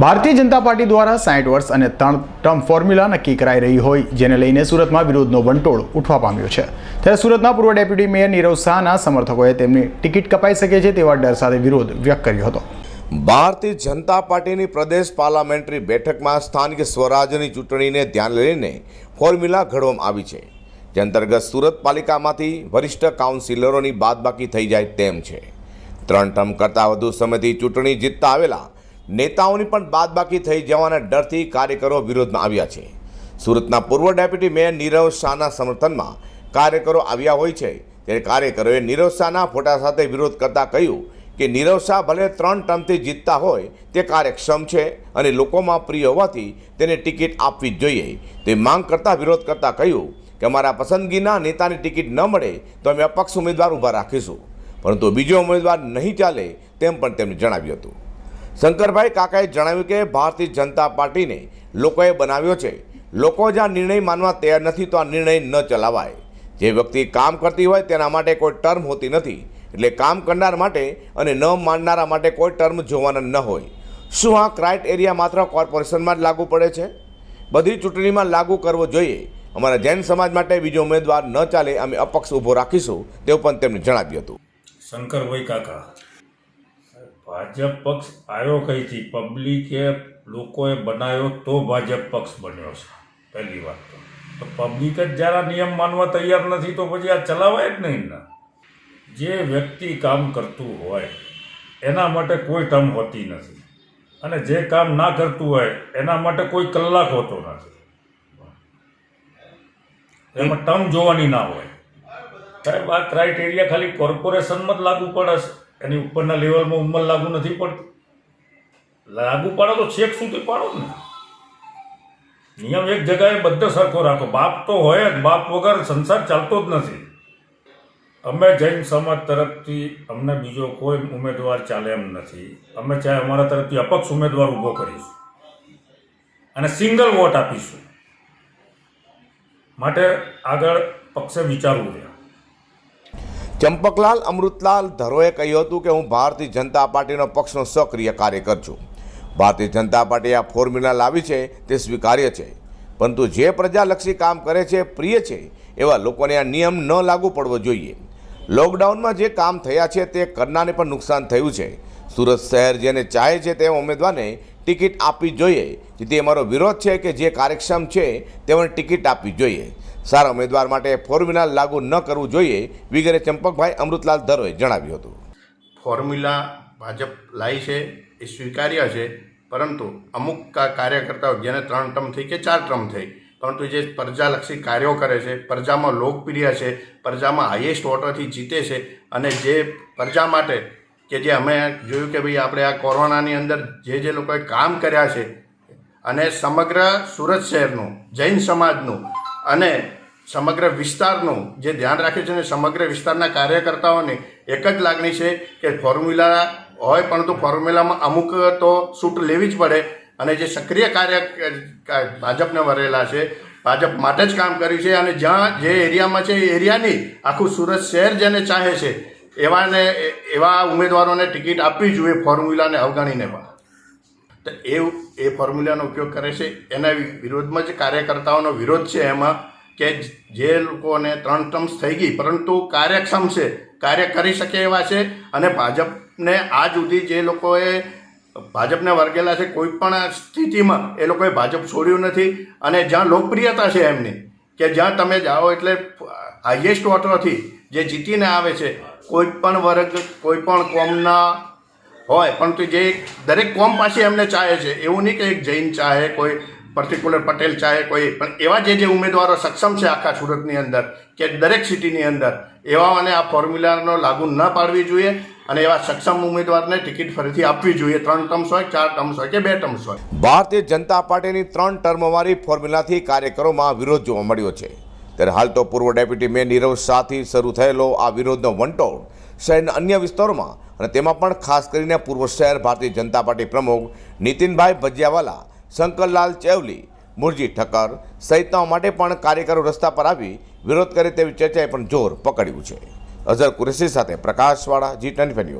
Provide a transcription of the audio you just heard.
Bharatiya Janata party દ્વારા સાઠ વર્ષ અને ત્રણ ટર્મ ફોર્મ્યુલા નક્કી કરાઈ રહી હોય, જેને લઈને સુરતમાં વિરોધનો વંટોળ ઉઠવા પામ્યો છે. ત્યારે સુરતના પૂર્વ ડેપ્યુટી મેયર નીરવ શાહના સમર્થકોએ તેમની ટિકિટ કપાઈ શકે છે તેવા ડર સાથે વિરોધ વ્યક્ત કર્યો હતો. ભારતીય જનતા પાર્ટીની પ્રદેશ પાર્લામેન્ટરી બેઠકમાં સ્થાનિક સ્વરાજ્યની ચૂંટણીને ધ્યાન લઈને ફોર્મ્યુલા ઘડવામાં આવી છે. જે અંતર્ગત સુરત પાલિકામાંથી વરિષ્ઠ કાઉન્સિલરોની બાદબાકી થઈ જાય તેમ છે. ત્રણ ટર્મ કરતાં વધુ સમયથી ચૂંટણી જીતતા આવેલા નેતાઓની પણ બાદબાકી થઈ જવાના ડરથી કાર્યકરો વિરોધમાં આવ્યા છે. સુરતના પૂર્વ ડેપ્યુટી મેયર નીરવ શાહના સમર્થનમાં કાર્યકરો આવ્યા હોય છે. ત્યારે કાર્યકરોએ નીરવ શાહના ફોટા સાથે વિરોધ કરતા કહ્યું કે નીરવ શાહ ભલે ત્રણ ટર્મથી જીતતા હોય, તે કાર્યક્ષમ છે અને લોકોમાં પ્રિય હોવાથી તેને ટિકિટ આપવી જ જોઈએ. તે માંગ કરતા વિરોધ કરતા કહ્યું કે અમારા પસંદગીના નેતાની ટિકિટ ન મળે તો અમે અપક્ષ ઉમેદવાર ઊભા રાખીશું. પરંતુ બીજો ઉમેદવાર નહીં ચાલે તેમ પણ તેમણે જણાવ્યું હતું. શંકરભાઈ કાકાએ જણાવ્યું કે ભારતીય જનતા પાર્ટીને લોકોએ બનાવ્યો છે. લોકો જ આ નિર્ણય માનવા તૈયાર નથી તો આ નિર્ણય ન ચલાવાય. જે વ્યક્તિ કામ કરતી હોય તેના માટે કોઈ ટર્મ હોતી નથી. એટલે કામ કરનાર માટે અને ન માનનારા માટે કોઈ ટર્મ જોવાના ન હોય. શું આ ક્રાઇટેરિયા માત્ર કોર્પોરેશનમાં જ લાગુ પડે છે? બધી ચૂંટણીમાં લાગુ કરવો જોઈએ. અમારા જૈન સમાજ માટે બીજો ઉમેદવાર ન ચાલે, અમે અપક્ષ ઊભો રાખીશું, તેવું પણ તેમણે જણાવ્યું હતું. શંકરભાઈ કાકા ભાજપ પક્ષ આવ્યો કઈથી પબ્લિકે લોકોએ બનાવ્યો તો ભાજપ પક્ષ બન્યો છે. પહેલી વાત તો. તો પબ્લિક જ જ્યારે નિયમ માનવા તૈયાર નથી તો પછી આ ચલાવાય જ નહીં ને. જે વ્યક્તિ કામ કરતું હોય, એના માટે કોઈ ટર્મ હોતી નથી. અને જે કામ ના કરતું હોય, એના માટે કોઈ કલાક હોતો નથી. એમાં ટર્મ જોવાની ના હોય. સાહેબ, આ ક્રાઇટેરિયા ખાલી કોર્પોરેશનમાં જ લાગુ પડે છે. એની ઉપરના લેવલમાં ઉંમર લાગુ નથી પડતી લાગુ પાડો તો છેક સુધી પાડો ને. નિયમ એક જગાએ બધો સરખો રાખો. બાપ તો હોય જ, બાપ વગર સંસાર ચાલતો જ નથી. અમે જૈન સમાજ તરફથી અમને બીજો કોઈ ઉમેદવાર ચાલે એમ નથી. અમે ચાહે અમારા તરફથી અપક્ષ ઉમેદવાર ઊભો કરીશું. અને સિંગલ વોટ આપીશું. માટે આગળ પક્ષે વિચારવું છે. ચંપકલાલ અમૃતલાલ ધરોએ કહ્યું હતું કે હું ભારતીય જનતા પાર્ટીનો પક્ષનો સક્રિય કાર્યકર છું. ભારતીય જનતા પાર્ટી આ ફોર્મ્યુલા લાવી છે તે સ્વીકાર્ય છે. પરંતુ જે પ્રજાલક્ષી કામ કરે છે, પ્રિય છે, એવા લોકોને આ નિયમ ન લાગુ પડવો જોઈએ. લોકડાઉનમાં જે કામ થયા છે તે કરનારને પણ નુકસાન થયું છે. સુરત શહેર જેને ચાહે છે તે ઉમેદવારને ટિકિટ આપવી જોઈએ. જેથી અમારો વિરોધ છે કે જે કાર્યક્ષમ છે તેઓને ટિકિટ આપવી જોઈએ. સારા ઉમેદવાર માટે ફોર્મ્યુલા લાગુ ન કરવું જોઈએ વગેરે ચંપકભાઈ અમૃતલાલ ધરોએ જણાવ્યું હતું. ફોર્મ્યુલા ભાજપ લાવી છે, એ સ્વીકાર્ય છે, પરંતુ અમુક કાર્યકર્તાઓ, જેને ત્રણ ટર્મ થઈ કે ચાર ટર્મ થઈ, પરંતુ જે પ્રજાલક્ષી કાર્યો કરે છે, પ્રજામાં લોકપ્રિય છે, પ્રજામાં હાઈએસ્ટ વોટરથી જીતે છે, અને જે પ્રજા માટે કે જે અમે જોયું કે ભાઈ આપણે આ કોરોનાની અંદર જે જે લોકોએ કામ કર્યા છે અને સમગ્ર સુરત શહેરનું, જૈન સમાજનું અને સમગ્ર વિસ્તારનું જે ધ્યાન રાખ્યું છે ને સમગ્ર વિસ્તારના કાર્યકર્તાઓની એક જ લાગણી છે કે ફોર્મ્યુલા હોય પરંતુ ફોર્મ્યુલામાં અમુક તો છૂટ લેવી જ પડે અને જે સક્રિય કાર્ય ભાજપને વરેલા છે, ભાજપ માટે જ કામ કર્યું છે અને જ્યાં જે એરિયામાં છે એ એરિયાની આખું સુરત શહેર જેને ચાહે છે એવાને, એવા ઉમેદવારોને ટિકિટ આપવી જોઈએ ફોર્મ્યુલાને અવગણીને પણ. તો એ એ ફોર્મ્યુલાનો ઉપયોગ કરે છે. એના વિરોધમાં જે કાર્યકર્તાઓનો વિરોધ છે એમાં કે જે લોકોને ત્રણ ટર્મ્સ થઈ ગઈ, પરંતુ કાર્યક્ષમ છે, કાર્ય કરી શકે એવા છે અને ભાજપને આજ સુધી જે લોકોએ, ભાજપને વર્ગેલા છે, કોઈ પણ સ્થિતિમાં એ લોકોએ ભાજપ છોડ્યું નથી અને જ્યાં લોકપ્રિયતા છે એમની, કે જ્યાં તમે જાઓ એટલે હાઈએસ્ટ વોટરથી જે જીતીને આવે છે કોઈ પણ વર્ગ કોઈ પણ કોમના હોય, પરંતુ જે દરેક કોમ પાસે એમને ચાહે છે, એવું નહીં કે એક જૈન ચાહે, કોઈ પર્ટિક્યુલર પટેલ ચાહે, કોઈ, પણ એવા જે જે ઉમેદવારો સક્ષમ છે આખા સુરતની અંદર કે દરેક સિટીની અંદર એવાને આ ફોર્મ્યુલાનો લાગુ ન પાડવી જોઈએ અને એવા સક્ષમ ઉમેદવારને ટિકિટ ફરીથી આપવી જોઈએ. ત્રણ ટર્મ્સ હોય, ચાર ટર્મ્સ હોય કે બે ટર્મ્સ હોય. ભારતીય જનતા પાર્ટીની ત્રણ ટર્મવાળી ફોર્મ્યુલાથી કાર્યકરોમાં વિરોધ જોવા મળ્યો છે. ત્યારે હાલ તો પૂર્વ ડેપ્યુટી મેયર નીરવ શાહથી શરૂ થયેલો આ વિરોધનો વંટોળ શહેરના અન્ય વિસ્તારોમાં અને તેમાં પણ ખાસ કરીને પૂર્વ શહેર ભારતીય જનતા પાર્ટી પ્રમુખ નીતિનભાઈ ભજિયાવાલા, શંકરલાલ ચેવલી, મુરજી ઠક્કર સહિતના માટે પણ કાર્યકરો રસ્તા પર આવી વિરોધ કરે તેવી ચર્ચાએ પણ જોર પકડ્યું છે. અઝર કુરેશી સાથે પ્રકાશવાળા જી ટ્વેન્ટી